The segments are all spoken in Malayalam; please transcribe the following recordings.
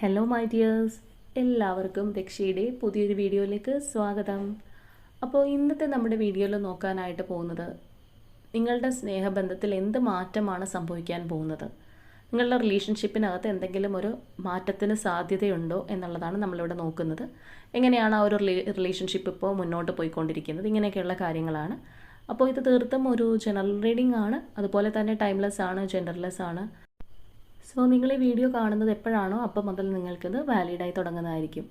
ഹലോ മൈ ഡിയേഴ്സ് എല്ലാവർക്കും ദക്ഷയുടെ പുതിയൊരു വീഡിയോയിലേക്ക് സ്വാഗതം. അപ്പോൾ ഇന്നത്തെ നമ്മുടെ വീഡിയോയിൽ നോക്കാനായിട്ട് പോകുന്നത് നിങ്ങളുടെ സ്നേഹബന്ധത്തിൽ എന്ത് മാറ്റമാണ് സംഭവിക്കാൻ പോകുന്നത്? നിങ്ങളുടെ റിലേഷൻഷിപ്പിനകത്ത് എന്തെങ്കിലും ഒരു മാറ്റത്തിന് സാധ്യതയുണ്ടോ എന്നുള്ളതാണ് നമ്മളിവിടെ നോക്കുന്നത്. എങ്ങനെയാണ് ആ ഒരു റിലേഷൻഷിപ്പ് ഇപ്പോൾ മുന്നോട്ട് പോയിക്കൊണ്ടിരിക്കുന്നത്? ഇങ്ങനെയൊക്കെയുള്ള കാര്യങ്ങളാണ്. അപ്പോൾ ഇത് തീർത്തും ഒരു ജനറൽ റീഡിംഗ് ആണ്. അതുപോലെ തന്നെ ടൈംലെസ് ആണ് ജെൻഡർലെസ് ആണ്. സോ നിങ്ങൾ ഈ വീഡിയോ കാണുന്നത് എപ്പോഴാണോ അപ്പം മുതൽ നിങ്ങൾക്കത് വാലിഡായി തുടങ്ങുന്നതായിരിക്കും.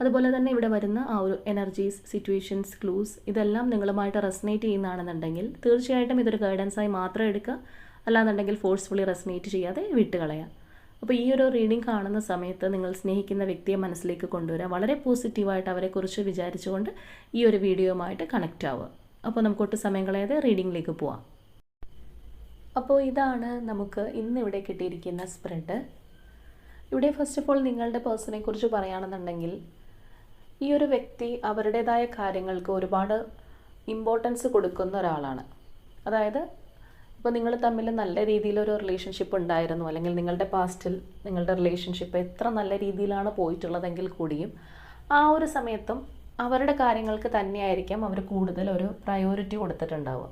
അതുപോലെ തന്നെ ഇവിടെ വരുന്ന ആ ഒരു എനർജീസ് സിറ്റുവേഷൻസ് ക്ലൂസ് ഇതെല്ലാം നിങ്ങളുമായിട്ട് റെസനേറ്റ് ചെയ്യുന്നതാണെന്നുണ്ടെങ്കിൽ തീർച്ചയായിട്ടും ഇതൊരു ഗൈഡൻസായി മാത്രം എടുക്കുക. അല്ലാന്നുണ്ടെങ്കിൽ ഫോഴ്സ്ഫുള്ളി റെസനേറ്റ് ചെയ്യാതെ വിട്ടുകളയാം അപ്പോൾ ഈ ഒരു റീഡിംഗ് കാണുന്ന സമയത്ത് നിങ്ങൾ സ്നേഹിക്കുന്ന വ്യക്തിയെ മനസ്സിലേക്ക് കൊണ്ടുവരിക. വളരെ പോസിറ്റീവായിട്ട് അവരെക്കുറിച്ച് വിചാരിച്ചുകൊണ്ട് ഈ ഒരു വീഡിയോയുമായിട്ട് കണക്റ്റ് ആവുക. അപ്പോൾ നമുക്ക് ഒട്ടും സമയം കളയാതെ റീഡിങ്ങിലേക്ക് പോവാം. അപ്പോൾ ഇതാണ് നമുക്ക് ഇന്നിവിടെ കിട്ടിയിരിക്കുന്ന സ്പ്രെഡ് ഇവിടെ ഫസ്റ്റ് ഓഫ് ഓൾ നിങ്ങളുടെ പേഴ്സണെ കുറിച്ച് പറയുകയാണെന്നുണ്ടെങ്കിൽ ഈ ഒരു വ്യക്തി അവരുടേതായ കാര്യങ്ങൾക്ക് ഒരുപാട് ഇമ്പോർട്ടൻസ് കൊടുക്കുന്ന ഒരാളാണ്. അതായത് ഇപ്പോൾ നിങ്ങൾ തമ്മിൽ നല്ല രീതിയിലൊരു റിലേഷൻഷിപ്പ് ഉണ്ടായിരുന്നു അല്ലെങ്കിൽ നിങ്ങളുടെ പാസ്റ്റിൽ നിങ്ങളുടെ റിലേഷൻഷിപ്പ് എത്ര നല്ല രീതിയിലാണ് പോയിട്ടുള്ളതെങ്കിൽ കൂടിയും ആ ഒരു സമയത്തും അവരുടെ കാര്യങ്ങൾക്ക് തന്നെയായിരിക്കാം അവർ കൂടുതൽ ഒരു പ്രയോറിറ്റി കൊടുത്തിട്ടുണ്ടാവുക.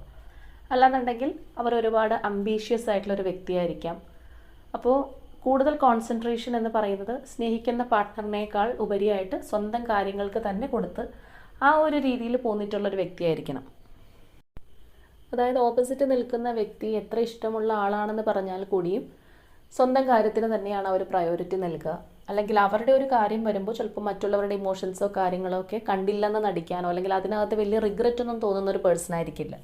അല്ലാന്നുണ്ടെങ്കിൽ അവർ ഒരുപാട് അംബീഷ്യസ് ആയിട്ടുള്ള ഒരു വ്യക്തിയായിരിക്കാം. അപ്പോൾ കൂടുതൽ കോൺസെൻട്രേഷൻ എന്ന് പറയുന്നത് സ്നേഹിക്കുന്ന പാർട്ട്ണറിനേക്കാൾ ഉപരിയായിട്ട് സ്വന്തം കാര്യങ്ങൾക്ക് തന്നെ കൊടുത്ത് ആ ഒരു രീതിയിൽ പോന്നിട്ടുള്ളൊരു വ്യക്തിയായിരിക്കണം. അതായത് ഓപ്പോസിറ്റ് നിൽക്കുന്ന വ്യക്തി എത്ര ഇഷ്ടമുള്ള ആളാണെന്ന് പറഞ്ഞാൽ കൂടിയും സ്വന്തം കാര്യത്തിന് തന്നെയാണ് അവർ പ്രയോറിറ്റി നൽകുക. അല്ലെങ്കിൽ അവരുടെ ഒരു കാര്യം വരുമ്പോൾ ചിലപ്പോൾ മറ്റുള്ളവരുടെ ഇമോഷൻസോ കാര്യങ്ങളോ ഒക്കെ കണ്ടില്ലെന്ന് നടിക്കാനോ അല്ലെങ്കിൽ അതിനകത്ത് വലിയ റിഗ്രറ്റ് ഒന്നും തോന്നുന്ന ഒരു പേഴ്സൺ ആയിരിക്കില്ല.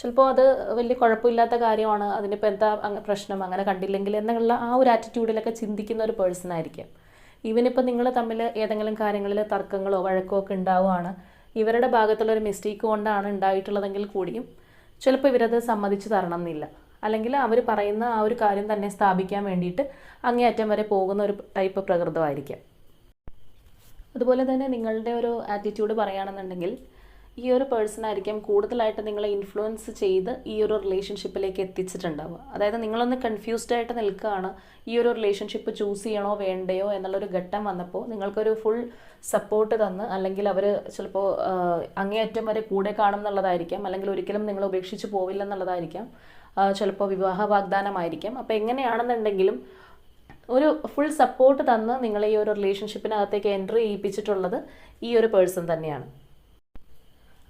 ചിലപ്പോൾ അത് വലിയ കുഴപ്പമില്ലാത്ത കാര്യമാണ്. അതിനിപ്പോൾ എന്താ പ്രശ്നം? അങ്ങനെ കണ്ടില്ലെങ്കിൽ എന്നുള്ള ആ ഒരു ആറ്റിറ്റ്യൂഡിലൊക്കെ ചിന്തിക്കുന്ന ഒരു പേഴ്സൺ ആയിരിക്കും. ഇവനിപ്പോൾ നിങ്ങൾ തമ്മിൽ ഏതെങ്കിലും കാര്യങ്ങളിൽ തർക്കങ്ങളോ വഴക്കോ ഒക്കെ ഉണ്ടാവുകയാണ്. ഇവരുടെ ഭാഗത്തുള്ള ഒരു മിസ്റ്റേക്ക് കൊണ്ടാണ് ഉണ്ടായിട്ടുള്ളതെങ്കിൽ കൂടിയും ചിലപ്പോൾ ഇവരത് സമ്മതിച്ച് തരണം എന്നില്ല അല്ലെങ്കിൽ അവർ പറയുന്ന ആ ഒരു കാര്യം തന്നെ സ്ഥാപിക്കാൻ വേണ്ടിയിട്ട് അങ്ങേയറ്റം വരെ പോകുന്ന ഒരു ടൈപ്പ് പ്രകൃതമായിരിക്കാം. അതുപോലെ തന്നെ നിങ്ങളുടെ ഒരു ആറ്റിറ്റ്യൂഡ് പറയുകയാണെന്നുണ്ടെങ്കിൽ ഈ ഒരു പേഴ്സൺ ആയിരിക്കും കൂടുതലായിട്ട് നിങ്ങളെ ഇൻഫ്ലുവൻസ് ചെയ്ത് ഈ ഒരു റിലേഷൻഷിപ്പിലേക്ക് എത്തിച്ചിട്ടുണ്ടാവുക. അതായത് നിങ്ങളൊന്ന് കൺഫ്യൂസ്ഡ് ആയിട്ട് നിൽക്കുകയാണ് ഈ ഒരു റിലേഷൻഷിപ്പ് ചൂസ് ചെയ്യണോ വേണ്ടയോ എന്നുള്ളൊരു ഘട്ടം വന്നപ്പോൾ നിങ്ങൾക്കൊരു ഫുൾ സപ്പോർട്ട് തന്ന് അല്ലെങ്കിൽ അവർ ചിലപ്പോൾ അങ്ങേയറ്റം വരെ കൂടെ കാണും എന്നുള്ളതായിരിക്കാം അല്ലെങ്കിൽ ഒരിക്കലും നിങ്ങൾ ഉപേക്ഷിച്ച് പോവില്ല എന്നുള്ളതായിരിക്കാം ചിലപ്പോൾ വിവാഹ വാഗ്ദാനമായിരിക്കാം അപ്പോൾ എങ്ങനെയാണെന്നുണ്ടെങ്കിലും ഒരു ഫുൾ സപ്പോർട്ട് തന്ന് നിങ്ങളെ ഈ ഒരു റിലേഷൻഷിപ്പിനകത്തേക്ക് എൻട്രി ചെയ്യിപ്പിച്ചിട്ടുള്ളത് ഈ ഒരു പേഴ്സൺ തന്നെയാണ്.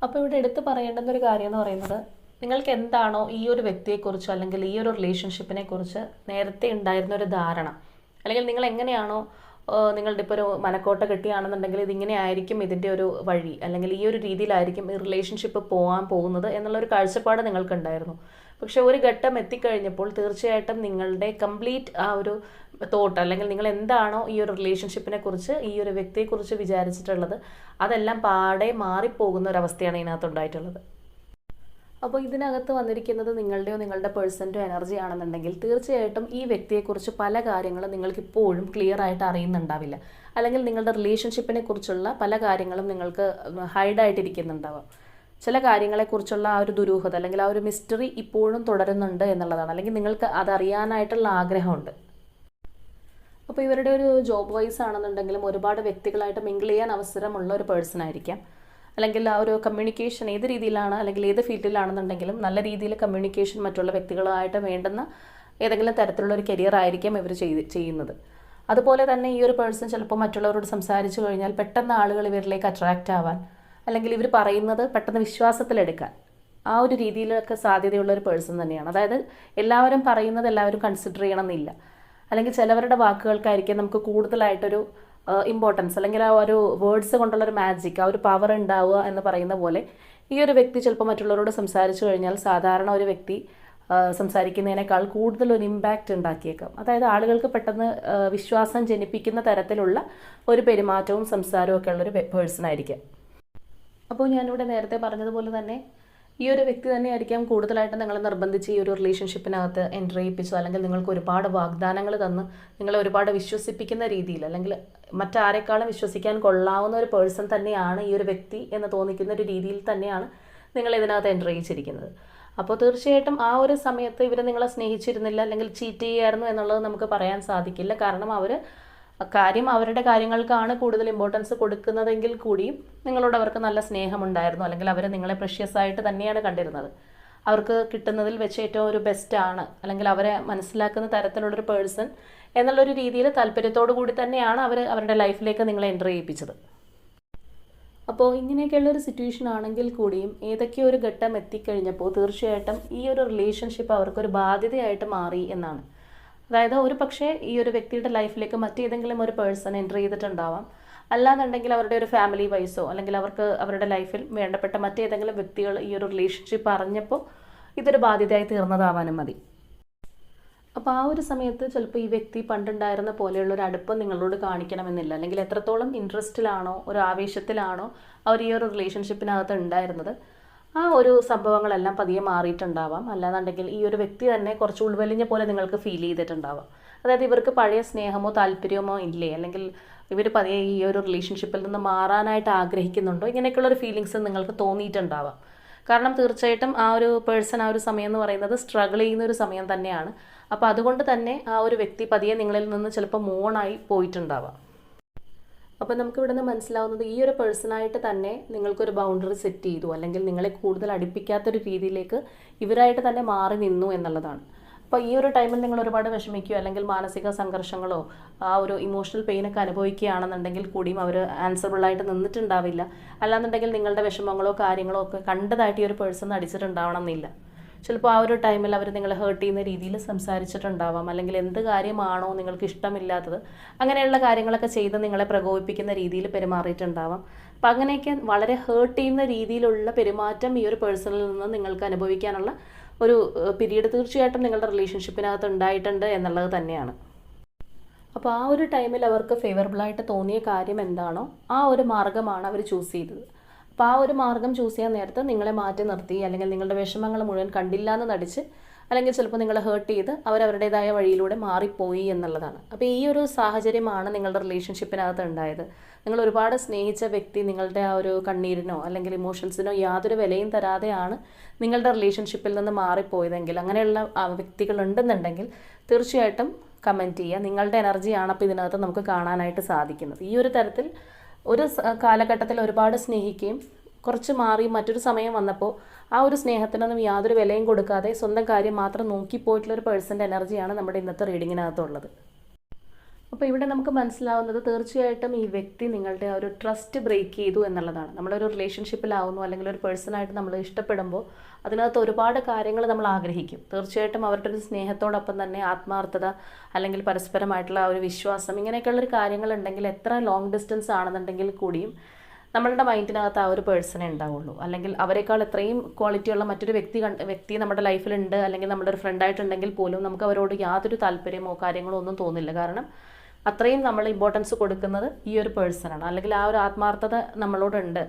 അപ്പോൾ ഇവിടെ എടുത്തു പറയേണ്ടുന്ന ഒരു കാര്യം എന്ന് പറയുന്നത് നിങ്ങൾക്ക് എന്താണോ ഈ ഒരു വ്യക്തിയെക്കുറിച്ചോ അല്ലെങ്കിൽ ഈ ഒരു റിലേഷൻഷിപ്പിനെ കുറിച്ച് നേരത്തെ ഉണ്ടായിരുന്ന ഒരു ധാരണ. അല്ലെങ്കിൽ നിങ്ങൾ എങ്ങനെയാണോ നിങ്ങളുടെ ഇപ്പോൾ ഒരു മനക്കോട്ട കെട്ടിയാണെന്നുണ്ടെങ്കിൽ ഇതിങ്ങനെ ആയിരിക്കും ഇതിന്റെ ഒരു വഴി. അല്ലെങ്കിൽ ഈ ഒരു രീതിയിലായിരിക്കും ഈ റിലേഷൻഷിപ്പ് പോകാൻ പോകുന്നത് എന്നുള്ളൊരു കാഴ്ചപ്പാട് നിങ്ങൾക്കുണ്ടായിരുന്നു. പക്ഷെ ഒരു ഘട്ടം എത്തിക്കഴിഞ്ഞപ്പോൾ തീർച്ചയായിട്ടും നിങ്ങളുടെ കംപ്ലീറ്റ് ആ ഒരു തോട്ട് അല്ലെങ്കിൽ നിങ്ങൾ എന്താണോ ഈ ഒരു റിലേഷൻഷിപ്പിനെ കുറിച്ച് ഈ ഒരു വ്യക്തിയെക്കുറിച്ച് വിചാരിച്ചിട്ടുള്ളത് അതെല്ലാം പാടെ മാറിപ്പോകുന്ന ഒരവസ്ഥയാണ് ഇതിനകത്ത് ഉണ്ടായിട്ടുള്ളത്. അപ്പോൾ ഇതിനകത്ത് വന്നിരിക്കുന്നത് നിങ്ങളുടെയോ നിങ്ങളുടെ പേഴ്സന്റെയോ എനർജി ആണെന്നുണ്ടെങ്കിൽ തീർച്ചയായിട്ടും ഈ വ്യക്തിയെക്കുറിച്ച് പല കാര്യങ്ങളും നിങ്ങൾക്ക് ഇപ്പോഴും ക്ലിയർ ആയിട്ട് അറിയുന്നുണ്ടാവില്ല. അല്ലെങ്കിൽ നിങ്ങളുടെ റിലേഷൻഷിപ്പിനെ കുറിച്ചുള്ള പല കാര്യങ്ങളും നിങ്ങൾക്ക് ഹൈഡായിട്ടിരിക്കുന്നുണ്ടാവാം ചില കാര്യങ്ങളെക്കുറിച്ചുള്ള ആ ഒരു ദുരൂഹത അല്ലെങ്കിൽ ആ ഒരു മിസ്റ്ററി ഇപ്പോഴും തുടരുന്നുണ്ട് എന്നുള്ളതാണ്. അല്ലെങ്കിൽ നിങ്ങൾക്ക് അതറിയാനായിട്ടുള്ള ആഗ്രഹമുണ്ട്. അപ്പോൾ ഇവരുടെ ഒരു ജോബ് വൈസ് ആണെന്നുണ്ടെങ്കിലും ഒരുപാട് വ്യക്തികളായിട്ട് മിങ്കിൾ ചെയ്യാൻ അവസരമുള്ള ഒരു പേഴ്സൺ ആയിരിക്കാം. അല്ലെങ്കിൽ ആ ഒരു കമ്മ്യൂണിക്കേഷൻ ഏത് രീതിയിലാണ് അല്ലെങ്കിൽ ഏത് ഫീൽഡിലാണെന്നുണ്ടെങ്കിലും നല്ല രീതിയിൽ കമ്മ്യൂണിക്കേഷൻ മറ്റുള്ള വ്യക്തികളുമായിട്ട് വേണ്ടുന്ന ഏതെങ്കിലും തരത്തിലുള്ള ഒരു കരിയർ ആയിരിക്കാം ഇവർ ചെയ്ത് ചെയ്യുന്നത്. അതുപോലെ തന്നെ ഈ ഒരു പേഴ്സൺ ചിലപ്പോൾ മറ്റുള്ളവരോട് സംസാരിച്ചു കഴിഞ്ഞാൽ പെട്ടെന്ന് ആളുകൾ ഇവരിലേക്ക് അട്രാക്റ്റ് ആവാൻ അല്ലെങ്കിൽ ഇവർ പറയുന്നത് പെട്ടെന്ന് വിശ്വാസത്തിലെടുക്കാൻ. ആ ഒരു രീതിയിലൊക്കെ സാധ്യതയുള്ള ഒരു പേഴ്സൺ തന്നെയാണ്. അതായത് എല്ലാവരും പറയുന്നത് എല്ലാവരും കൺസിഡർ ചെയ്യണമെന്നില്ല. അല്ലെങ്കിൽ ചിലവരുടെ വാക്കുകൾക്കായിരിക്കും നമുക്ക് കൂടുതലായിട്ടൊരു ഇമ്പോർട്ടൻസ് അല്ലെങ്കിൽ ആ ഒരു വേർഡ്സ് കൊണ്ടുള്ള ഒരു മാജിക് ആ ഒരു പവർ ഉണ്ടാവുക എന്ന് പറയുന്ന പോലെ ഈ ഒരു വ്യക്തി ചിലപ്പോൾ മറ്റുള്ളവരോട് സംസാരിച്ചു കഴിഞ്ഞാൽ സാധാരണ ഒരു വ്യക്തി സംസാരിക്കുന്നതിനേക്കാൾ കൂടുതൽ ഒരു ഇമ്പാക്റ്റ് ഉണ്ടാക്കിയേക്കാം. അതായത് ആളുകൾക്ക് പെട്ടെന്ന് വിശ്വാസം ജനിപ്പിക്കുന്ന തരത്തിലുള്ള ഒരു പെരുമാറ്റവും സംസാരവും ഒക്കെ ഉള്ളൊരു പേഴ്സൺ ആയിരിക്കാം. അപ്പോൾ ഞാനിവിടെ നേരത്തെ പറഞ്ഞതുപോലെ തന്നെ ഈ ഒരു വ്യക്തി തന്നെയായിരിക്കാം കൂടുതലായിട്ട് നിങ്ങളെ നിർബന്ധിച്ച് ഈ ഒരു റിലേഷൻഷിപ്പിനകത്ത് എന്റർ ചെയ്യിപ്പിച്ചു അല്ലെങ്കിൽ നിങ്ങൾക്ക് ഒരുപാട് വാഗ്ദാനങ്ങൾ തന്ന് നിങ്ങളെ ഒരുപാട് വിശ്വസിപ്പിക്കുന്ന രീതിയിൽ അല്ലെങ്കിൽ മറ്റാരെക്കാളും വിശ്വസിക്കാൻ കൊള്ളാവുന്ന ഒരു പേഴ്സൺ തന്നെയാണ് ഈ ഒരു വ്യക്തി എന്ന് തോന്നിക്കുന്ന ഒരു രീതിയിൽ തന്നെയാണ് നിങ്ങൾ ഇതിനകത്ത് എന്റർ ചെയ്യിച്ചിരിക്കുന്നത് അപ്പോൾ തീർച്ചയായിട്ടും ആ ഒരു സമയത്ത് ഇവർ നിങ്ങളെ സ്നേഹിച്ചിരുന്നില്ല അല്ലെങ്കിൽ ചീറ്റ് ചെയ്യായിരുന്നു എന്നുള്ളത് നമുക്ക് പറയാൻ സാധിക്കില്ല. കാരണം അവർ കാര്യം അവരുടെ കാര്യങ്ങൾക്കാണ് കൂടുതൽ ഇമ്പോർട്ടൻസ് കൊടുക്കുന്നതെങ്കിൽ കൂടിയും നിങ്ങളോട് അവർക്ക് നല്ല സ്നേഹമുണ്ടായിരുന്നു. അല്ലെങ്കിൽ അവർ നിങ്ങളെ പ്രഷ്യസ് ആയിട്ട് തന്നെയാണ് കണ്ടിരുന്നത്. അവർക്ക് കിട്ടുന്നതിൽ വെച്ച് ഏറ്റവും ഒരു ബെസ്റ്റ് ആണ്. അല്ലെങ്കിൽ അവരെ മനസ്സിലാക്കുന്ന തരത്തിലുള്ളൊരു പേഴ്സൺ എന്നുള്ളൊരു രീതിയിൽ താല്പര്യത്തോടു കൂടി തന്നെയാണ് അവർ അവരുടെ ലൈഫിലേക്ക് നിങ്ങളെ എന്റർ ചെയ്യിപ്പിച്ചത്. അപ്പോൾ ഇങ്ങനെയൊക്കെയുള്ള ഒരു സിറ്റുവേഷൻ ആണെങ്കിൽ കൂടിയും ഏതൊക്കെയോ ഒരു ഘട്ടം എത്തിക്കഴിഞ്ഞപ്പോൾ തീർച്ചയായിട്ടും ഈ ഒരു റിലേഷൻഷിപ്പ് അവർക്കൊരു ബാധ്യതയായിട്ട് മാറി എന്നാണ്. അതായത് ഒരു പക്ഷേ ഈ ഒരു വ്യക്തിയുടെ ലൈഫിലേക്ക് മറ്റേതെങ്കിലും ഒരു പേഴ്സൺ എന്റർ ചെയ്തിട്ടുണ്ടാവാം. അല്ലാന്നുണ്ടെങ്കിൽ അവരുടെ ഒരു ഫാമിലി വൈസോ അല്ലെങ്കിൽ അവർക്ക് അവരുടെ ലൈഫിൽ വേണ്ടപ്പെട്ട മറ്റേതെങ്കിലും വ്യക്തികൾ ഈ ഒരു റിലേഷൻഷിപ്പ് അറിഞ്ഞപ്പോൾ ഇതൊരു ബാധ്യതയായി തീർന്നതാവാനും മതി. അപ്പോൾ ആ ഒരു സമയത്ത് ചിലപ്പോൾ ഈ വ്യക്തി പണ്ടുണ്ടായിരുന്ന പോലെയുള്ള ഒരു അടുപ്പം നിങ്ങളോട് കാണിക്കണമെന്നില്ല. അല്ലെങ്കിൽ എത്രത്തോളം ഇൻട്രസ്റ്റിലാണോ ഒരു ആവേശത്തിലാണോ അവർ ഈ ഒരു റിലേഷൻഷിപ്പിനകത്ത് ഉണ്ടായിരുന്നത്. ആ ഒരു സംഭവങ്ങളെല്ലാം പതിയെ മാറിയിട്ടുണ്ടാവാം. അല്ലാന്നുണ്ടെങ്കിൽ ഈ ഒരു വ്യക്തി തന്നെ കുറച്ച് ഉൾവലിഞ്ഞ പോലെ നിങ്ങൾക്ക് ഫീൽ ചെയ്തിട്ടുണ്ടാവാം. അതായത് ഇവർക്ക് പഴയ സ്നേഹമോ താല്പര്യമോ ഇല്ലേ? അല്ലെങ്കിൽ ഇവർ പതിയെ ഈ ഒരു റിലേഷൻഷിപ്പിൽ നിന്ന് മാറാനായിട്ട് ആഗ്രഹിക്കുന്നുണ്ടോ? ഇങ്ങനെയൊക്കെയുള്ള ഒരു ഫീലിങ്സ് നിങ്ങൾക്ക് തോന്നിയിട്ടുണ്ടാവാം. കാരണം തീർച്ചയായിട്ടും ആ ഒരു പേഴ്സൺ ആ ഒരു സമയം എന്ന് പറയുന്നത് സ്ട്രഗിൾ ചെയ്യുന്ന ഒരു സമയം തന്നെയാണ്. അപ്പോൾ അതുകൊണ്ട് തന്നെ ആ ഒരു വ്യക്തി പതിയെ നിങ്ങളിൽ നിന്ന് ചിലപ്പോൾ മോണായി പോയിട്ടുണ്ടാവാം. അപ്പോൾ നമുക്ക് ഇവിടെ നിന്ന് മനസ്സിലാവുന്നത് ഈ ഒരു പേഴ്സണായിട്ട് തന്നെ നിങ്ങൾക്കൊരു ബൗണ്ടറി സെറ്റ് ചെയ്തു. അല്ലെങ്കിൽ നിങ്ങളെ കൂടുതൽ അടുപ്പിക്കാത്തൊരു രീതിയിലേക്ക് ഇവരായിട്ട് തന്നെ മാറി നിന്നു എന്നുള്ളതാണ്. അപ്പോൾ ഈ ഒരു ടൈമിൽ നിങ്ങൾ ഒരുപാട് വിഷമിക്കുകയോ അല്ലെങ്കിൽ മാനസിക സംഘർഷങ്ങളോ ആ ഒരു ഇമോഷണൽ പെയിനൊക്കെ അനുഭവിക്കുകയാണെന്നുണ്ടെങ്കിൽ കൂടിയും അവർ ആൻസറബിളായിട്ട് നിന്നിട്ടുണ്ടാവില്ല. അല്ലാന്നുണ്ടെങ്കിൽ നിങ്ങളുടെ വിഷമങ്ങളോ കാര്യങ്ങളോ ഒക്കെ കണ്ടതായിട്ട് ഈ ഒരു പേഴ്സൺ അടിച്ചിട്ടുണ്ടാവണം എന്നില്ല. ചിലപ്പോൾ ആ ഒരു ടൈമിൽ അവർ നിങ്ങളെ ഹേർട്ട് ചെയ്യുന്ന രീതിയിൽ സംസാരിച്ചിട്ടുണ്ടാവാം. അല്ലെങ്കിൽ എന്ത് കാര്യമാണോ നിങ്ങൾക്ക് ഇഷ്ടമില്ലാത്തത് അങ്ങനെയുള്ള കാര്യങ്ങളൊക്കെ ചെയ്ത് നിങ്ങളെ പ്രകോപിപ്പിക്കുന്ന രീതിയിൽ പെരുമാറിയിട്ടുണ്ടാവാം. അപ്പം അങ്ങനെയൊക്കെ വളരെ ഹേർട്ട് ചെയ്യുന്ന രീതിയിലുള്ള പെരുമാറ്റം ഈ ഒരു പേഴ്സണിൽ നിന്ന് നിങ്ങൾക്ക് അനുഭവിക്കാനുള്ള ഒരു പിരീഡ് തീർച്ചയായിട്ടും നിങ്ങളുടെ റിലേഷൻഷിപ്പിനകത്ത് ഉണ്ടായിട്ടുണ്ട് എന്നുള്ളത് തന്നെയാണ്. അപ്പോൾ ആ ഒരു ടൈമിൽ അവർക്ക് ഫേവറബിളായിട്ട് തോന്നിയ കാര്യം എന്താണോ ആ ഒരു മാർഗമാണ് അവർ ചൂസ് ചെയ്തത്. അപ്പോൾ ആ ഒരു മാർഗം ചൂസ് ചെയ്യാൻ നേരത്തെ നിങ്ങളെ മാറ്റി നിർത്തി അല്ലെങ്കിൽ നിങ്ങളുടെ വിഷമങ്ങൾ മുഴുവൻ കണ്ടില്ല എന്ന് നടിച്ച് അല്ലെങ്കിൽ ചിലപ്പോൾ നിങ്ങളെ ഹേർട്ട് ചെയ്ത് അവരവരുടേതായ വഴിയിലൂടെ മാറിപ്പോയി എന്നുള്ളതാണ്. അപ്പോൾ ഈ ഒരു സാഹചര്യമാണ് നിങ്ങളുടെ റിലേഷൻഷിപ്പിനകത്ത് ഉണ്ടായത്. നിങ്ങൾ ഒരുപാട് സ്നേഹിച്ച വ്യക്തി നിങ്ങളുടെ ആ ഒരു കണ്ണീരിനോ അല്ലെങ്കിൽ ഇമോഷൻസിനോ യാതൊരു വിലയും തരാതെയാണ് നിങ്ങളുടെ റിലേഷൻഷിപ്പിൽ നിന്ന് മാറിപ്പോയതെങ്കിൽ അങ്ങനെയുള്ള വ്യക്തികൾ ഉണ്ടെന്നുണ്ടെങ്കിൽ തീർച്ചയായിട്ടും കമന്റ് ചെയ്യുക. നിങ്ങളുടെ എനർജിയാണ് അപ്പോൾ ഇതിനകത്ത് നമുക്ക് കാണാനായിട്ട് സാധിക്കുന്നത്. ഈ ഒരു തരത്തിൽ ഒരു കാലഘട്ടത്തിൽ ഒരുപാട് സ്നേഹിക്കുകയും കുറച്ച് മാറി മറ്റൊരു സമയം വന്നപ്പോൾ ആ ഒരു സ്നേഹത്തിനൊന്നും യാതൊരു വിലയും കൊടുക്കാതെ സ്വന്തം കാര്യം മാത്രം നോക്കിപ്പോയിട്ടുള്ള ഒരു പേഴ്സന്റെ എനർജിയാണ് നമ്മുടെ ഇന്നത്തെ റീഡിങ്ങിനകത്തുള്ളത്. അപ്പോൾ ഇവിടെ നമുക്ക് മനസ്സിലാവുന്നത് തീർച്ചയായിട്ടും ഈ വ്യക്തി നിങ്ങളുടെ ആ ഒരു ട്രസ്റ്റ് ബ്രേക്ക് ചെയ്തു എന്നുള്ളതാണ്. നമ്മളൊരു റിലേഷൻഷിപ്പിലാവുന്നു അല്ലെങ്കിൽ ഒരു പേഴ്സണായിട്ട് നമ്മൾ ഇഷ്ടപ്പെടുമ്പോൾ അതിനകത്ത് ഒരുപാട് കാര്യങ്ങൾ നമ്മൾ ആഗ്രഹിക്കും. തീർച്ചയായിട്ടും അവരുടെ ഒരു സ്നേഹത്തോടൊപ്പം തന്നെ ആത്മാർത്ഥത അല്ലെങ്കിൽ പരസ്പരമായിട്ടുള്ള ഒരു വിശ്വാസം ഇങ്ങനെയൊക്കെയുള്ളൊരു കാര്യങ്ങളുണ്ടെങ്കിൽ എത്ര ലോങ് ഡിസ്റ്റൻസ് ആണെന്നുണ്ടെങ്കിൽ കൂടിയും നമ്മളുടെ മൈൻഡിനകത്ത് ആ ഒരു പേഴ്സണേ ഉണ്ടാവുള്ളൂ. അല്ലെങ്കിൽ അവരെക്കാൾ എത്രയും ക്വാളിറ്റിയുള്ള മറ്റൊരു വ്യക്തി വ്യക്തി നമ്മുടെ ലൈഫിലുണ്ട് അല്ലെങ്കിൽ നമ്മുടെ ഒരു ഫ്രണ്ടായിട്ടുണ്ടെങ്കിൽ പോലും നമുക്ക് അവരോട് യാതൊരു താല്പര്യമോ കാര്യങ്ങളോ ഒന്നും തോന്നില്ല. കാരണം അത്രയും നമ്മൾ ഇമ്പോർട്ടൻസ് കൊടുക്കുന്നത് ഈ ഒരു പേഴ്സണാണ് അല്ലെങ്കിൽ ആ ഒരു ആത്മാർത്ഥത നമ്മളോടുണ്ട്.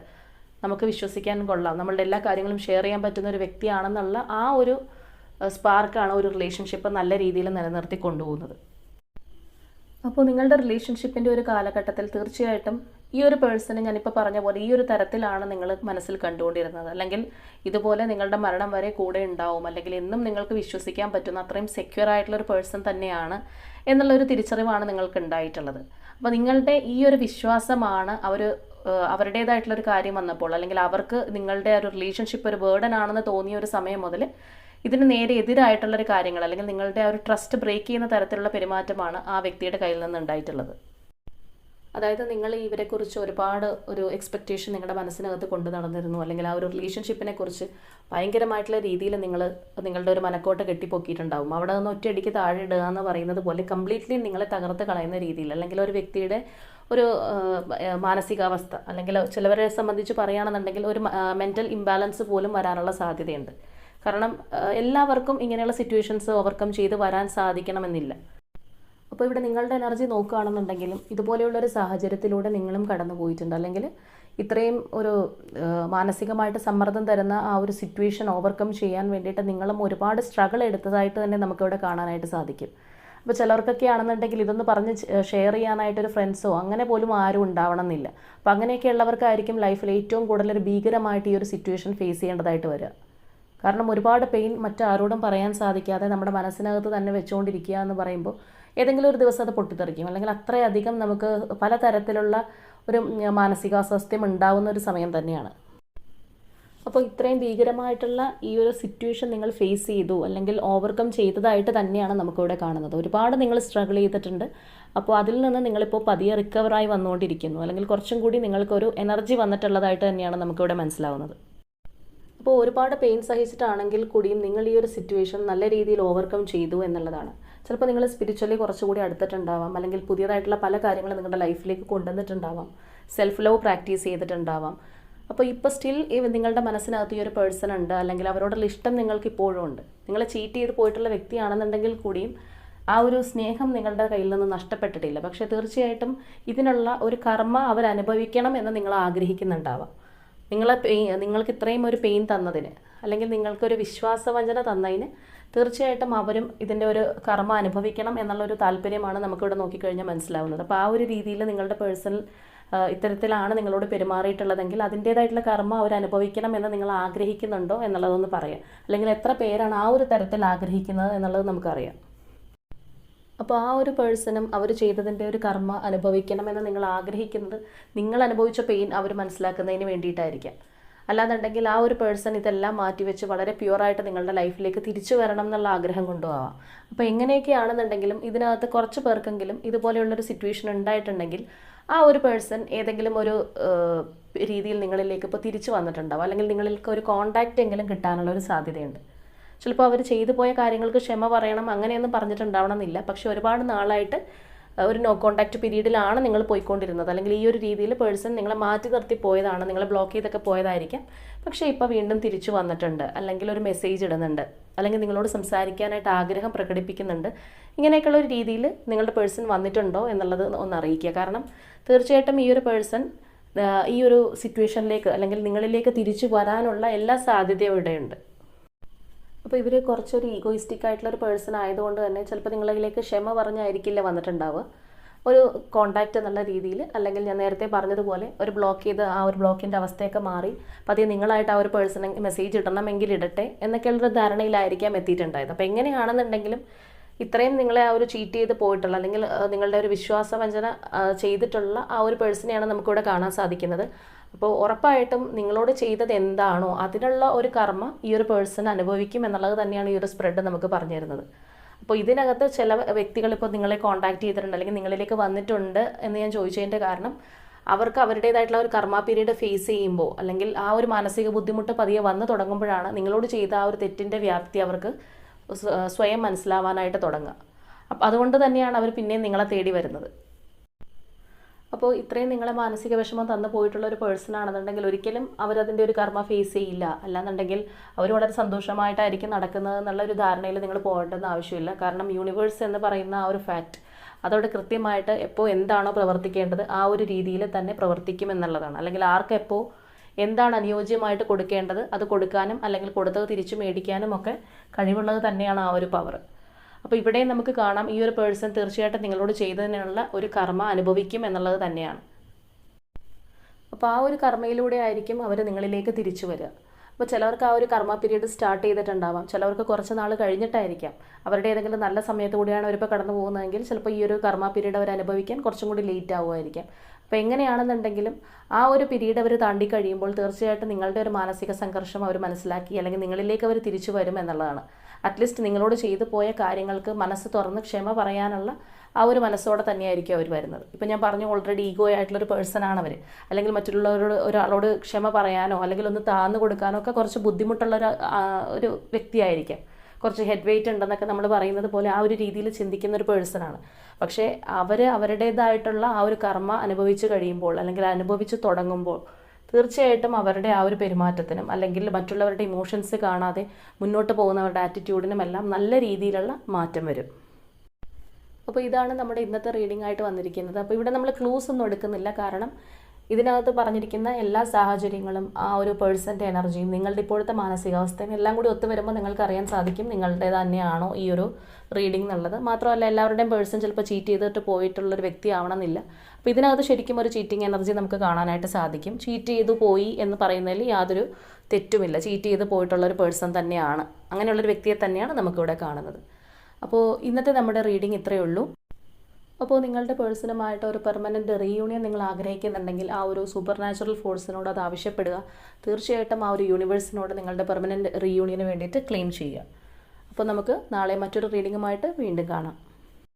നമുക്ക് വിശ്വസിക്കാൻ കൊള്ളാം. നമ്മളുടെ എല്ലാ കാര്യങ്ങളും ഷെയർ ചെയ്യാൻ പറ്റുന്ന ഒരു വ്യക്തിയാണെന്നുള്ള ആ ഒരു സ്പാർക്കാണ് ഒരു റിലേഷൻഷിപ്പ് നല്ല രീതിയിൽ നിലനിർത്തി കൊണ്ടുപോകുന്നത്. അപ്പോൾ നിങ്ങളുടെ റിലേഷൻഷിപ്പിന്റെ ഒരു കാലഘട്ടത്തിൽ തീർച്ചയായിട്ടും ഈ ഒരു പേഴ്സണെ ഞാനിപ്പോൾ പറഞ്ഞ പോലെ ഈ ഒരു തരത്തിലാണ് നിങ്ങൾ മനസ്സിൽ കണ്ടുകൊണ്ടിരുന്നത്. അല്ലെങ്കിൽ ഇതുപോലെ നിങ്ങളുടെ മരണം വരെ കൂടെ ഉണ്ടാവും. അല്ലെങ്കിൽ എന്നും നിങ്ങൾക്ക് വിശ്വസിക്കാൻ പറ്റുന്ന അത്രയും സെക്യൂർ ആയിട്ടുള്ള ഒരു പേഴ്സൺ തന്നെയാണ് എന്നുള്ളൊരു തിരിച്ചറിവാണ് നിങ്ങൾക്ക് ഉണ്ടായിട്ടുള്ളത് അപ്പോൾ നിങ്ങളുടെ ഈ ഒരു വിശ്വാസമാണ് അവർ അവരുടേതായിട്ടുള്ളൊരു കാര്യം വന്നപ്പോൾ അല്ലെങ്കിൽ അവർക്ക് നിങ്ങളുടെ ഒരു റിലേഷൻഷിപ്പ് ഒരു ബേർഡൻ ആണെന്ന് തോന്നിയ ഒരു സമയം മുതൽ ഇതിന് നേരെ എതിരായിട്ടുള്ളൊരു കാര്യങ്ങൾ അല്ലെങ്കിൽ നിങ്ങളുടെ ആ ഒരു ട്രസ്റ്റ് ബ്രേക്ക് ചെയ്യുന്ന തരത്തിലുള്ള പെരുമാറ്റമാണ് ആ വ്യക്തിയുടെ കയ്യിൽ നിന്ന് ഉണ്ടായിട്ടുള്ളത്. അതായത് നിങ്ങൾ ഇവരെക്കുറിച്ച് ഒരുപാട് ഒരു എക്സ്പെക്റ്റേഷൻ നിങ്ങളുടെ മനസ്സിനകത്ത് കൊണ്ടു നടന്നിരുന്നു അല്ലെങ്കിൽ ആ ഒരു റിലേഷൻഷിപ്പിനെ കുറിച്ച് ഭയങ്കരമായിട്ടുള്ള രീതിയിൽ നിങ്ങൾ നിങ്ങളുടെ ഒരു മനക്കോട്ട കെട്ടിപ്പൊക്കിയിട്ടുണ്ടാവും. അവിടെ നിന്ന് ഒറ്റയടിക്ക് താഴെ ഇടുക എന്ന് പറയുന്നത് പോലെ കംപ്ലീറ്റ്ലി നിങ്ങളെ തകർത്ത് കളയുന്ന രീതിയിൽ അല്ലെങ്കിൽ ഒരു വ്യക്തിയുടെ ഒരു മാനസികാവസ്ഥ അല്ലെങ്കിൽ ചിലവരെ സംബന്ധിച്ച് പറയുകയാണെന്നുണ്ടെങ്കിൽ ഒരു മെന്റൽ ഇംബാലൻസ് പോലും വരാനുള്ള സാധ്യതയുണ്ട്. കാരണം എല്ലാവർക്കും ഇങ്ങനെയുള്ള സിറ്റുവേഷൻസ് ഓവർകം ചെയ്ത് വരാൻ സാധിക്കണമെന്നില്ല. അപ്പോൾ ഇവിടെ നിങ്ങളുടെ എനർജി നോക്കുകയാണെന്നുണ്ടെങ്കിലും ഇതുപോലെയുള്ളൊരു സാഹചര്യത്തിലൂടെ നിങ്ങളും കടന്നു പോയിട്ടുണ്ട്. അല്ലെങ്കിൽ ഇത്രയും ഒരു മാനസികമായിട്ട് സമ്മർദ്ദം തരുന്ന ആ ഒരു സിറ്റുവേഷൻ ഓവർകം ചെയ്യാൻ വേണ്ടിയിട്ട് നിങ്ങളും ഒരുപാട് സ്ട്രഗിൾ എടുത്തതായിട്ട് തന്നെ നമുക്കിവിടെ കാണാനായിട്ട് സാധിക്കും. അപ്പോൾ ചിലർക്കൊക്കെ ആണെന്നുണ്ടെങ്കിൽ ഇതൊന്ന് പറഞ്ഞ് ഷെയർ ചെയ്യാനായിട്ടൊരു ഫ്രണ്ട്സോ അങ്ങനെ പോലും ആരും ഉണ്ടാവണം എന്നില്ല അപ്പോൾ അങ്ങനെയൊക്കെ ഉള്ളവർക്കായിരിക്കും ലൈഫിൽ ഏറ്റവും കൂടുതൽ ഒരു ഭീകരമായിട്ട് ഈ ഒരു സിറ്റുവേഷൻ ഫേസ് ചെയ്യേണ്ടതായിട്ട് വരിക. കാരണം ഒരുപാട് പെയിൻ മറ്റാരോടും പറയാൻ സാധിക്കാതെ നമ്മുടെ മനസ്സിനകത്ത് തന്നെ വെച്ചുകൊണ്ടിരിക്കുക എന്ന് പറയുമ്പോൾ ഏതെങ്കിലും ഒരു ദിവസം അത് പൊട്ടിത്തെറിക്കും. അല്ലെങ്കിൽ അത്രയധികം നമുക്ക് പലതരത്തിലുള്ള ഒരു മാനസികാസ്വാസ്ഥ്യം ഉണ്ടാവുന്ന ഒരു സമയം തന്നെയാണ്. അപ്പോൾ ഇത്രയും ഭീകരമായിട്ടുള്ള ഈ ഒരു സിറ്റുവേഷൻ നിങ്ങൾ ഫേസ് ചെയ്തു അല്ലെങ്കിൽ ഓവർകം ചെയ്തതായിട്ട് തന്നെയാണ് നമുക്കിവിടെ കാണുന്നത്. ഒരുപാട് നിങ്ങൾ സ്ട്രഗിൾ ചെയ്തിട്ടുണ്ട്. അപ്പോൾ അതിൽ നിന്ന് നിങ്ങളിപ്പോൾ പതിയെ റിക്കവറായി വന്നുകൊണ്ടിരിക്കുന്നു. അല്ലെങ്കിൽ കുറച്ചും കൂടി നിങ്ങൾക്കൊരു എനർജി വന്നിട്ടുള്ളതായിട്ട് തന്നെയാണ് നമുക്കിവിടെ മനസ്സിലാവുന്നത്. അപ്പോൾ ഒരുപാട് പെയിൻ സഹിച്ചിട്ടാണെങ്കിൽ കൂടിയും നിങ്ങൾ ഈ ഒരു സിറ്റുവേഷൻ നല്ല രീതിയിൽ ഓവർകം ചെയ്തു എന്നുള്ളതാണ്. ചിലപ്പോൾ നിങ്ങൾ സ്പിരിച്വലി കുറച്ചുകൂടി അടുത്തിട്ടുണ്ടാവാം. അല്ലെങ്കിൽ പുതിയതായിട്ടുള്ള പല കാര്യങ്ങളും നിങ്ങളുടെ ലൈഫിലേക്ക് കൊണ്ടുവന്നിട്ടുണ്ടാവാം. സെൽഫ് ലവ് പ്രാക്ടീസ് ചെയ്തിട്ടുണ്ടാവാം. അപ്പോൾ ഇപ്പോൾ സ്റ്റിൽ ഈ നിങ്ങളുടെ മനസ്സിനകത്ത് ഈ ഒരു പേഴ്സൺ ഉണ്ട്. അല്ലെങ്കിൽ അവരോടുള്ള ഇഷ്ടം നിങ്ങൾക്ക് ഇപ്പോഴും ഉണ്ട്. നിങ്ങൾ ചീറ്റ് ചെയ്ത് പോയിട്ടുള്ള വ്യക്തിയാണെന്നുണ്ടെങ്കിൽ കൂടിയും ആ ഒരു സ്നേഹം നിങ്ങളുടെ കയ്യിൽ നിന്ന് നഷ്ടപ്പെട്ടിട്ടില്ല. പക്ഷേ തീർച്ചയായിട്ടും ഇതിനുള്ള ഒരു കർമ്മ അവരനുഭവിക്കണം എന്ന് നിങ്ങൾ ആഗ്രഹിക്കുന്നുണ്ടാവാം. നിങ്ങളെ പെയിൻ നിങ്ങൾക്ക് ഇത്രയും ഒരു പെയിൻ തന്നതിന് അല്ലെങ്കിൽ നിങ്ങൾക്കൊരു വിശ്വാസവഞ്ചന തന്നതിന് തീർച്ചയായിട്ടും അവരും ഇതിന്റെ ഒരു കർമ്മ അനുഭവിക്കണം എന്നുള്ളൊരു താല്പര്യമാണ് നമുക്കിവിടെ നോക്കിക്കഴിഞ്ഞാൽ മനസ്സിലാവുന്നത്. അപ്പോൾ ആ ഒരു രീതിയിൽ നിങ്ങളുടെ പേഴ്സണൽ ഇത്തരത്തിലാണ് നിങ്ങളോട് പെരുമാറിയിട്ടുള്ളതെങ്കിൽ അതിന്റേതായിട്ടുള്ള കർമ്മ അവർ അനുഭവിക്കണം എന്ന് നിങ്ങൾ ആഗ്രഹിക്കുന്നുണ്ടോ എന്നുള്ളതൊന്ന് പറയാം. അല്ലെങ്കിൽ എത്ര പേരാണ് ആ ഒരു തരത്തിൽ ആഗ്രഹിക്കുന്നത് എന്നുള്ളത് നമുക്കറിയാം. അപ്പോൾ ആ ഒരു പേഴ്സണും അവർ ചെയ്തതിന്റെ ഒരു കർമ്മ അനുഭവിക്കണമെന്ന് നിങ്ങൾ ആഗ്രഹിക്കുന്നത് നിങ്ങൾ അനുഭവിച്ച പെയിൻ അവർ മനസ്സിലാക്കുന്നതിന് വേണ്ടിയിട്ടായിരിക്കാം. അല്ലാന്നുണ്ടെങ്കിൽ ആ ഒരു പേഴ്സൺ ഇതെല്ലാം മാറ്റിവെച്ച് വളരെ പ്യുവറായിട്ട് നിങ്ങളുടെ ലൈഫിലേക്ക് തിരിച്ചു വരണം എന്നുള്ള ആഗ്രഹം കൊണ്ടുപോകാം അപ്പോൾ എങ്ങനെയൊക്കെയാണെന്നുണ്ടെങ്കിലും ഇതിനകത്ത് കുറച്ച് പേർക്കെങ്കിലും ഇതുപോലെയുള്ളൊരു സിറ്റുവേഷൻ ഉണ്ടായിട്ടുണ്ടെങ്കിൽ ആ ഒരു പേഴ്സൺ ഏതെങ്കിലും ഒരു രീതിയിൽ നിങ്ങളിലേക്ക് ഇപ്പോൾ തിരിച്ചു വന്നിട്ടുണ്ടാവും. അല്ലെങ്കിൽ നിങ്ങളിലേക്ക് ഒരു കോണ്ടാക്റ്റ് എങ്കിലും കിട്ടാനുള്ള ഒരു സാധ്യതയുണ്ട്. ചിലപ്പോൾ അവർ ചെയ്തു പോയ കാര്യങ്ങൾക്ക് ക്ഷമ പറയണം അങ്ങനെയൊന്നും പറഞ്ഞിട്ടുണ്ടാവണമെന്നില്ല. പക്ഷെ ഒരുപാട് നാളായിട്ട് ഒരു നോ കോണ്ടാക്ട് പീരീഡിലാണ് നിങ്ങൾ പോയിക്കൊണ്ടിരുന്നത്. അല്ലെങ്കിൽ ഈ ഒരു രീതിയിൽ പേഴ്സൺ നിങ്ങളെ മാറ്റി നിർത്തി പോയതാണ്. നിങ്ങളെ ബ്ലോക്ക് ചെയ്തൊക്കെ പോയതായിരിക്കാം. പക്ഷേ ഇപ്പോൾ വീണ്ടും തിരിച്ചു വന്നിട്ടുണ്ട്. അല്ലെങ്കിൽ ഒരു മെസ്സേജ് ഇടുന്നുണ്ട്. അല്ലെങ്കിൽ നിങ്ങളോട് സംസാരിക്കാനായിട്ട് ആഗ്രഹം പ്രകടിപ്പിക്കുന്നുണ്ട്. ഇങ്ങനെയൊക്കെയുള്ള ഒരു രീതിയിൽ നിങ്ങളുടെ പേഴ്സൺ വന്നിട്ടുണ്ടോ എന്നുള്ളത് ഒന്ന് അറിയിക്കുക. കാരണം തീർച്ചയായിട്ടും ഈ ഒരു പേഴ്സൺ ഈ ഒരു സിറ്റുവേഷനിലേക്ക് അല്ലെങ്കിൽ നിങ്ങളിലേക്ക് തിരിച്ചു വരാനുള്ള എല്ലാ സാധ്യതയും ഇവിടെയുണ്ട്. അപ്പോൾ ഇവർ കുറച്ചൊരു ഈഗോയിസ്റ്റിക് ആയിട്ടുള്ള ഒരു പേഴ്സൺ ആയതുകൊണ്ട് തന്നെ ചിലപ്പോൾ നിങ്ങളിലേക്ക് ക്ഷമ പറഞ്ഞായിരിക്കില്ല വന്നിട്ടുണ്ടാവുക. ഒരു കോണ്ടാക്റ്റ് എന്നുള്ള രീതിയിൽ അല്ലെങ്കിൽ ഞാൻ നേരത്തെ പറഞ്ഞതുപോലെ ഒരു ബ്ലോക്ക് ചെയ്ത് ആ ഒരു ബ്ലോക്കിന്റെ അവസ്ഥയൊക്കെ മാറി പതിയെ നിങ്ങളായിട്ട് ആ ഒരു പേഴ്സൺ മെസ്സേജ് ഇടണമെങ്കിൽ ഇടട്ടെ എന്നൊക്കെയുള്ളൊരു ധാരണയിലായിരിക്കാം എത്തിയിട്ടുണ്ടായത്. അപ്പോൾ എങ്ങനെയാണെന്നുണ്ടെങ്കിലും ഇത്രയും നിങ്ങളെ ആ ഒരു ചീറ്റ് ചെയ്ത് പോയിട്ടുള്ള അല്ലെങ്കിൽ നിങ്ങളുടെ ഒരു വിശ്വാസവഞ്ചന ചെയ്തിട്ടുള്ള ആ ഒരു പേഴ്സണെയാണ് നമുക്കിവിടെ കാണാൻ സാധിക്കുന്നത്. അപ്പോൾ ഉറപ്പായിട്ടും നിങ്ങളോട് ചെയ്തത് എന്താണോ അതിനുള്ള ഒരു കർമ്മ ഈ ഒരു പേഴ്സൺ അനുഭവിക്കും എന്നുള്ളത് തന്നെയാണ് ഈ ഒരു സ്പ്രെഡ് നമുക്ക് പറഞ്ഞു തരുന്നത് അപ്പോൾ ഇതിനകത്ത് ചില വ്യക്തികൾ ഇപ്പോൾ നിങ്ങളെ കോൺടാക്ട് ചെയ്തിട്ടുണ്ട് അല്ലെങ്കിൽ നിങ്ങളിലേക്ക് വന്നിട്ടുണ്ട് എന്ന് ഞാൻ ചോദിച്ചതിന്റെ കാരണം അവർക്ക് അവരുടേതായിട്ടുള്ള ഒരു കർമ്മ പീരീഡ് ഫേസ് ചെയ്യുമ്പോൾ അല്ലെങ്കിൽ ആ ഒരു മാനസിക ബുദ്ധിമുട്ട് പതിയെ വന്നു തുടങ്ങുമ്പോഴാണ് നിങ്ങളോട് ചെയ്ത ആ ഒരു തെറ്റിന്റെ വ്യാപ്തി അവർക്ക് സ്വയം മനസ്സിലാവാനായിട്ട് തുടങ്ങുക. അപ്പം അതുകൊണ്ട് തന്നെയാണ് അവർ പിന്നെയും നിങ്ങളെ തേടി വരുന്നത്. അപ്പോൾ ഇത്രയും നിങ്ങളെ മാനസിക വിഷമം തന്നു പോയിട്ടുള്ള ഒരു പേഴ്സൺ ആണെന്നുണ്ടെങ്കിൽ ഒരിക്കലും അവരതിന്റെ ഒരു കർമ്മ ഫേസ് ചെയ്യില്ല. അല്ലാന്നുണ്ടെങ്കിൽ അവർ വളരെ സന്തോഷമായിട്ടായിരിക്കും നടക്കുന്നത് എന്നുള്ള ഒരു ധാരണയിൽ നിങ്ങൾ പോകേണ്ടെന്ന് ആവശ്യമില്ല. കാരണം യൂണിവേഴ്സ് എന്ന് പറയുന്ന ആ ഒരു ഫാക്റ്റ് അതോടെ കൃത്യമായിട്ട് എപ്പോൾ എന്താണോ പ്രവർത്തിക്കേണ്ടത് ആ ഒരു രീതിയിൽ തന്നെ പ്രവർത്തിക്കും എന്നുള്ളതാണ്. അല്ലെങ്കിൽ ആർക്കെപ്പോൾ എന്താണ് അനുയോജ്യമായിട്ട് കൊടുക്കേണ്ടത് അത് കൊടുക്കാനും അല്ലെങ്കിൽ കൊടുത്തത് തിരിച്ചു മേടിക്കാനും ഒക്കെ കഴിവുള്ളത് തന്നെയാണ് ആ ഒരു പവർ അപ്പോൾ ഇവിടെയും നമുക്ക് കാണാം ഈ ഒരു പേഴ്സൺ തീർച്ചയായിട്ടും നിങ്ങളോട് ചെയ്തതിനുള്ള ഒരു കർമ്മ അനുഭവിക്കും എന്നുള്ളത് തന്നെയാണ്. അപ്പോൾ ആ ഒരു കർമ്മയിലൂടെ ആയിരിക്കും അവർ നിങ്ങളിലേക്ക് തിരിച്ചു വരിക. അപ്പോൾ ചിലവർക്ക് ആ ഒരു കർമ്മ പീരീഡ് സ്റ്റാർട്ട് ചെയ്തിട്ടുണ്ടാവാം. ചിലവർക്ക് കുറച്ച് നാൾ കഴിഞ്ഞിട്ടായിരിക്കാം. അവരുടെ ഏതെങ്കിലും നല്ല സമയത്ത് കൂടിയാണ് അവരിപ്പോൾ കടന്നു പോകുന്നതെങ്കിൽ ചിലപ്പോൾ ഈ ഒരു കർമ്മ പീരീഡ് അവർ അനുഭവിക്കാൻ കുറച്ചും കൂടി ലേറ്റ് ആവുമായിരിക്കാം. അപ്പോൾ എങ്ങനെയാണെന്നുണ്ടെങ്കിലും ആ ഒരു പിരീഡ് അവർ താണ്ടി കഴിയുമ്പോൾ തീർച്ചയായിട്ടും നിങ്ങളുടെ ഒരു മാനസിക സംഘർഷം അവർ മനസ്സിലാക്കി അല്ലെങ്കിൽ നിങ്ങളിലേക്ക് അവർ തിരിച്ചു വരും എന്നുള്ളതാണ്. അറ്റ്ലീസ്റ്റ് നിങ്ങളോട് ചെയ്തു പോയ കാര്യങ്ങൾക്ക് മനസ്സ് തുറന്ന് ക്ഷമ പറയാനുള്ള ആ ഒരു മനസ്സോടെ തന്നെയായിരിക്കും അവർ വരുന്നത്. ഇപ്പം ഞാൻ പറഞ്ഞു ഓൾറെഡി ഈഗോ ആയിട്ടുള്ളൊരു പേഴ്സൺ ആണ് അവർ അല്ലെങ്കിൽ മറ്റുള്ളവരോട് ഒരാളോട് ക്ഷമ പറയാനോ അല്ലെങ്കിൽ ഒന്ന് താന്നു കൊടുക്കാനോ ഒക്കെ കുറച്ച് ബുദ്ധിമുട്ടുള്ള ഒരു വ്യക്തിയായിരിക്കാം. കുറച്ച് ഹെഡ് വെയിറ്റ് ഉണ്ടെന്നൊക്കെ നമ്മൾ പറയുന്നത് പോലെ ആ ഒരു രീതിയിൽ ചിന്തിക്കുന്ന ഒരു പേഴ്സണാണ് പക്ഷേ അവർ അവരുടേതായിട്ടുള്ള ആ ഒരു കർമ്മ അനുഭവിച്ച് കഴിയുമ്പോൾ അല്ലെങ്കിൽ അനുഭവിച്ച് തുടങ്ങുമ്പോൾ തീർച്ചയായിട്ടും അവരുടെ ആ ഒരു പെരുമാറ്റത്തിനും അല്ലെങ്കിൽ മറ്റുള്ളവരുടെ ഇമോഷൻസ് കാണാതെ മുന്നോട്ട് പോകുന്നവരുടെ ആറ്റിറ്റ്യൂഡിനും എല്ലാം നല്ല രീതിയിലുള്ള മാറ്റം വരും. അപ്പോൾ ഇതാണ് നമ്മുടെ ഇന്നത്തെ റീഡിംഗ് ആയിട്ട് വന്നിരിക്കുന്നത്. അപ്പോൾ ഇവിടെ നമ്മൾ ക്ലൂസ് ഒന്നും എടുക്കുന്നില്ല. കാരണം ഇതിനകത്ത് പറഞ്ഞിരിക്കുന്ന എല്ലാ സാഹചര്യങ്ങളും ആ ഒരു പേഴ്സന്റെ എനർജിയും നിങ്ങളുടെ ഇപ്പോഴത്തെ മാനസികാവസ്ഥയും എല്ലാം കൂടി ഒത്തു വരുമ്പോൾ നിങ്ങൾക്ക് അറിയാൻ സാധിക്കും നിങ്ങളുടെ തന്നെയാണോ ഈ ഒരു റീഡിംഗ് എന്നുള്ളത്. മാത്രമല്ല എല്ലാവരുടെയും പേഴ്സൺ ചിലപ്പോൾ ചീറ്റ് ചെയ്തിട്ട് പോയിട്ടുള്ളൊരു വ്യക്തി ആവണമെന്നില്ല. അപ്പോൾ ഇതിനകത്ത് ശരിക്കും ഒരു ചീറ്റിംഗ് എനർജി നമുക്ക് കാണാനായിട്ട് സാധിക്കും. ചീറ്റ് ചെയ്തു പോയി എന്ന് പറയുന്നതിൽ യാതൊരു തെറ്റുമില്ല. ചീറ്റ് ചെയ്ത് പോയിട്ടുള്ള ഒരു പേഴ്സൺ തന്നെയാണ്. അങ്ങനെയുള്ളൊരു വ്യക്തിയെ തന്നെയാണ് നമുക്കിവിടെ കാണുന്നത്. അപ്പോൾ ഇന്നത്തെ നമ്മുടെ റീഡിംഗ് ഇത്രയേ ഉള്ളൂ. അപ്പോൾ നിങ്ങളുടെ പേഴ്സണുമായിട്ട് ഒരു പെർമനന്റ് റീയൂണിയൻ നിങ്ങൾ ആഗ്രഹിക്കുന്നുണ്ടെങ്കിൽ ആ ഒരു സൂപ്പർ നാച്ചുറൽ ഫോഴ്സിനോട് അത് ആവശ്യപ്പെടുക. തീർച്ചയായിട്ടും ആ ഒരു യൂണിവേഴ്സിനോട് നിങ്ങളുടെ പെർമനന്റ് റീയൂണിയന് വേണ്ടിയിട്ട് ക്ലെയിം ചെയ്യുക. അപ്പോൾ നമുക്ക് നാളെ മറ്റൊരു റീഡിങ്ങുമായിട്ട് വീണ്ടും കാണാം.